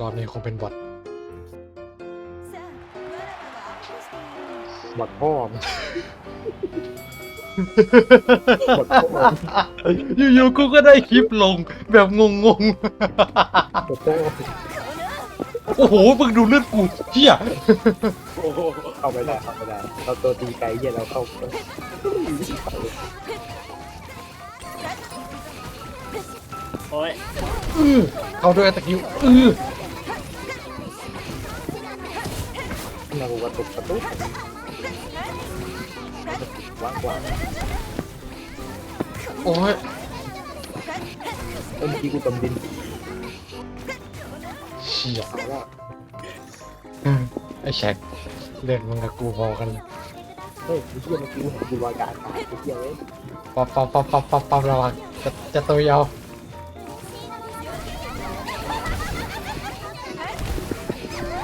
รอบนี้คงเป็นบอทบอดพ่อมบอดพ่อมอยู่ๆกูก็ได้คลิปลงแบบงงบอดพ่อมๆ โอ้โหมึงดูเลือดกูเฮียโอ้โหเข้าไม่ได้เข้าไม่ได้เราตัวตีไกลเหี้ยเราเข้าโอ้ย อื้อเข้าด้วยตะกิ้วอื้อเรากระตุกกระตุกว่างกว่าโอ้ยเมื่อ กี้กูจมดินเชี่ยเอาแล้วอืมไอ้แชกเลือดมึงกับกูพอกันเลยเฮ้ยไอ้เหี้ยเมื่อกี้กูเห็นกูลอยกลางอากาศไอ้เหี้ยเว้ยปั๊บปั๊บปั๊บปั๊บปั๊บปั๊บระวังจะจะตัวยาว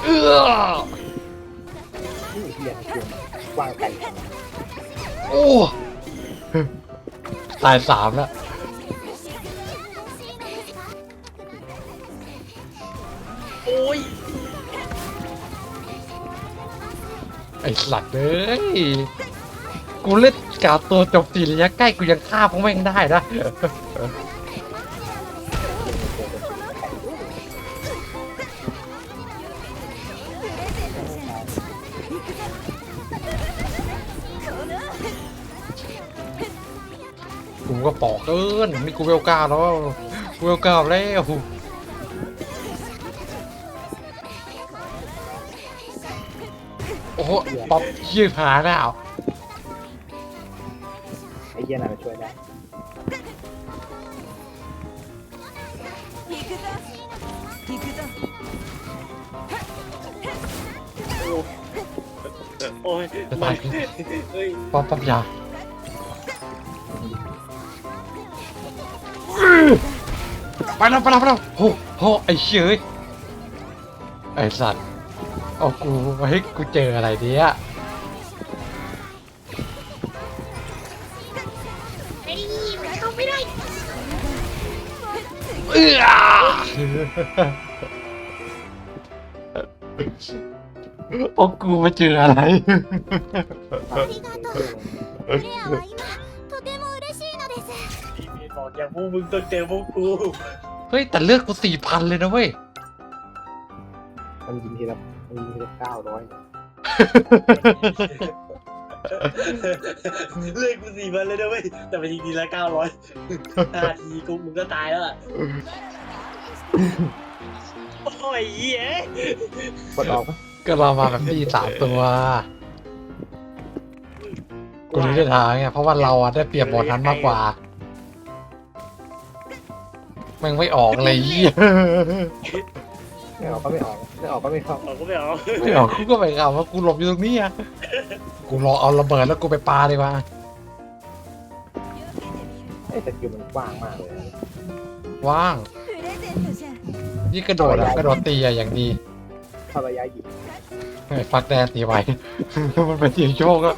เอื้อไอ้เหี้ยเหี้ยว่างไกลโอ้ตายสามแล้วโอ้ยไอ้สัตว์เอ้ยกูเล่นกาบตัวจบตีระยะใกล้กูยังฆ่าพวกแม่งได้นะ กูก็ปอกเกินนี่กูเวลเก้าแล้วกูเวลเก้าแล้วโอ้โหป๊อปยืดหาแล้วไอ้เหี้ยน่าจะช่วยได้โอ้ ยมันเฮ้ยป๊อปป๊อปยาไปแล้วไปแล้วไปแล้วโหโหไอ้เชยไอ้สัตว์เอากูมาให้กูเจออะไรเนี้ยไม่ได้ยินเข้าไม่ได้เอื้อ โอ้กูมาเจออะไร ありがとうフレアは今とても嬉しいのです ทีมบอกอย่างพวกมึงต้องเจอพวกกู เฮ้ย แต่เลือกกูสี่พันเลยนะเว้ย มันยิงทีละมันยิงทีละเก้าร้อย เลือกกูสี่พันเลยนะเว้ยแต่ไปจริงๆแล้วเก้าร้อยห้าทีกูมึงก็ตายแล้วอ่ะโอ้ยเหี้ย กดออกปะ ก็เรามาแบบตีสามตัว กูรู้ได้ทางไงเพราะว่าเราอะได้เปรียบบทนั้นมากกว่าแมันไม่ออกเลยเหี้ย ไม่ออกก็ไม่ออกไม่ออกก็ไม่เข้า เราก็ไม่เอา ไม่ออกกูก็ไปเอาว่ากูหลบอยู่ตรงนี้อะกูรอเอาระเบิดแล้วกูไปปาดีกว่า ไอ้สกิลมันกว้างมากเลยนะ ว่าง プレゼントじゃ ยี่กระโดดอะกระโดดตีอะอย่างดี คาบยะหยิบไอ้ฟัดแดนตีไว้ มันเป็นเสียงโชคอะ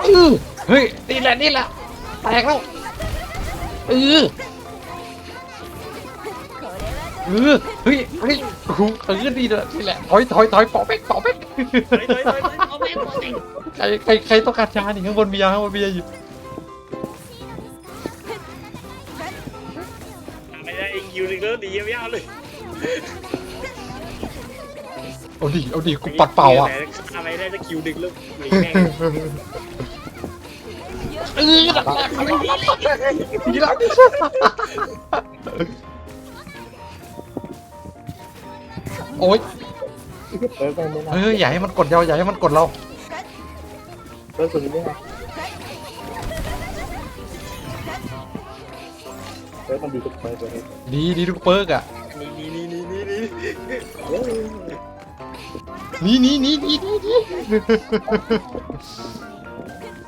เออเฮ้ยนี่แหละนี่แหละแตกแล้วเออเออเฮ้ยเฮ้ยโอ้โหเออดีเลยนี่แหละถอยถอยถอยปอเป๊กปอเป๊กใครใครใครต้องการยาหนิข้างบนมียาข้างบนมียาอยู่ไม่ได้อีกคิหนึงแล้วเยี่ยมเลย เอาดิ เอาดิ กูปัดเป่าอะทำไมได้สักคิวหนึ่งแล้วหนีแม่งเออดีแล้วโอ๊ยเปิดไปไม่ได้เฮ้ยอย่าให้มันกดเราอย่าให้มันกดเรา เปิดตัวนี้ไม่ได้เปิดมันดีทุกเปิดเลยดีดีทุกเปิร์กอะนี่นี่นี่นี่นี่ นี่เฮ้ยนี่นี่นี่นี่นี่นี่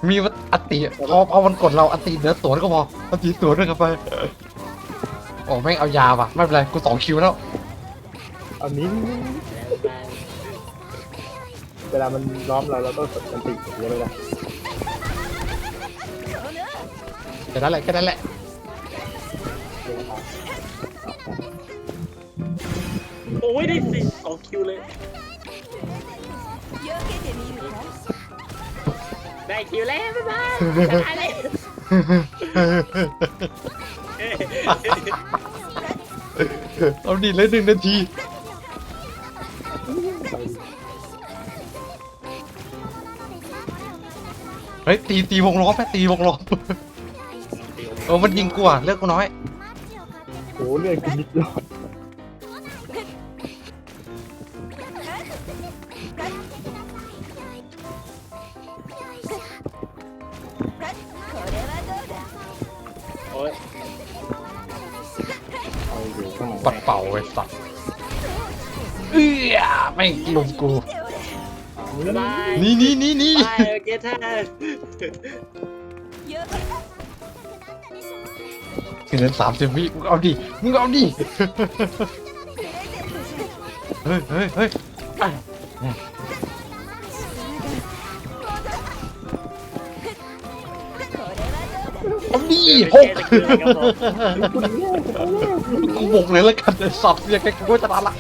มีวัตอติพอพอมันกดเราอติเหนือสวนก็พออติสวนด้วยกันไปโอ้แม่งเอายาว่ะ ไม่เป็นไรกูสองคิวแล้วเอานี้เวลามันล้อมเราเราต้องกดมันติอย่างเงี้ยไม่ได้แค่นั้นแหละแค่นั้นแหละเดี๋ยวนะครับโอ้ยได้สิสองคิวเลย ได้คิวแล้วบ๊ายบายชนะเลยเอาดิเลยหนึ่งนาทีเฮ้ยตีตีวงล้อมไหมตีวงล้อมเออมันยิงกูอะเลือกกูน้อยโอ้เลือดกูนิดเดียว ปัดเป่าไอ้สัตว์เอื้อไม่งลุมกู บ๊ายบายนี่นี่นี่นี่ไปเกท่าถึงเงินสามสิบวิมึงเอาดิ มึงเอาดิ เฮ้ยเฮ้ยเฮ้ย มัมีหกกูบกเลยแล้วกันสอบเรียกแกกูจะตาละ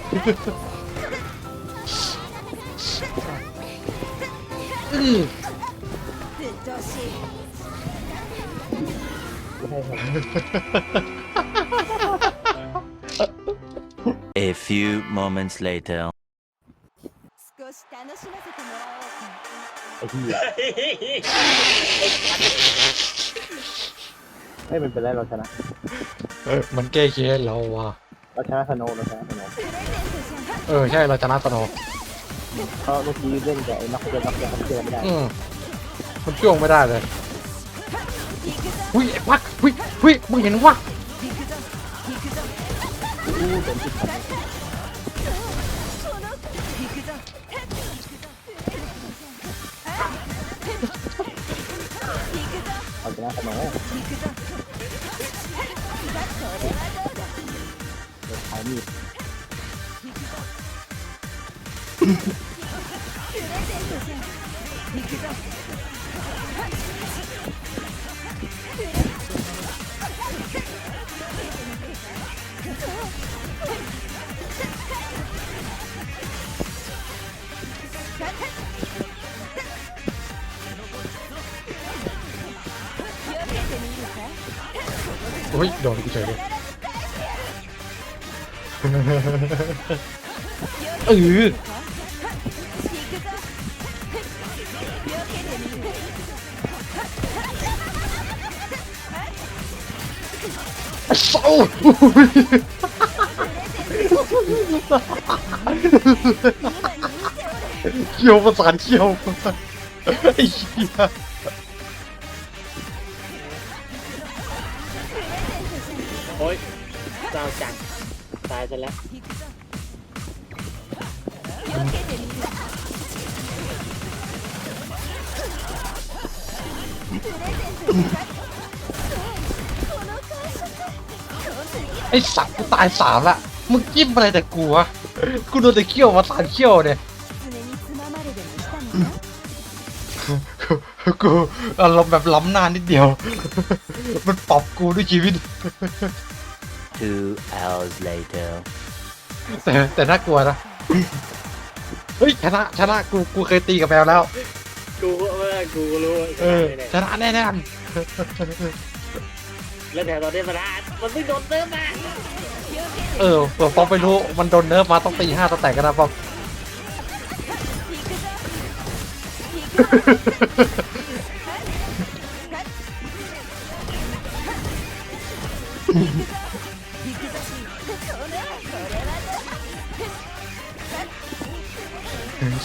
อือโอ้ A few moments later ไอ้เเฮ้มันเป็นไรเราชนะ เออมันแก้เคสเราว่ะเราชนะสโนว์เราชนะสโนว์เออใช่เราชนะสลอดเพราะเมื่อกี้เล่นกับไอ้นักเรียนนักเรียนเขาเจอไม่ได้อืมมันช่วงไม่ได้เลยอุ้ยไอ้ปักอุ้ยอุ้ยมึงเห็นวะอู้เป็นสิบ นว์เดี๋ยวขายมีดอุ้ยโด นกูเฉยเลยเออไอ้เศร้าเขี้ย ซะแล้วไอสัตว์กูตายสามละมึงจิ้มอะไรแต่กูวะกูโดนแต่เขี้ยวมาสามเขี้ยวเนี่ยกูอารมณ์แบบล้ำหน้านิดเดียว มันปอบกูด้วยชีวิต Two hours later. แต่แต่น่ากลัวนะ เฮ้ย ชนะ ชนะ กู กูเคยตีกับแมวแล้ว กูเออกูรู้เออ ชนะแน่แน่แล้วแถวตอนนี้มันอะมันไม่โดนเติมมาเออเผื่อปอมไปรู้ มันโดนเนิร์ฟมาต้องตีห้าตั้งแต่กันนะปอม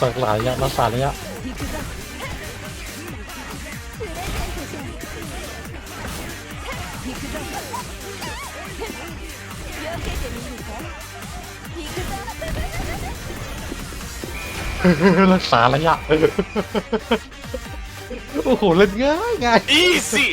สักหลายระยะรักษาระยะรักษาระยะ โอ้โห เล่นง่ายง่าย Easy!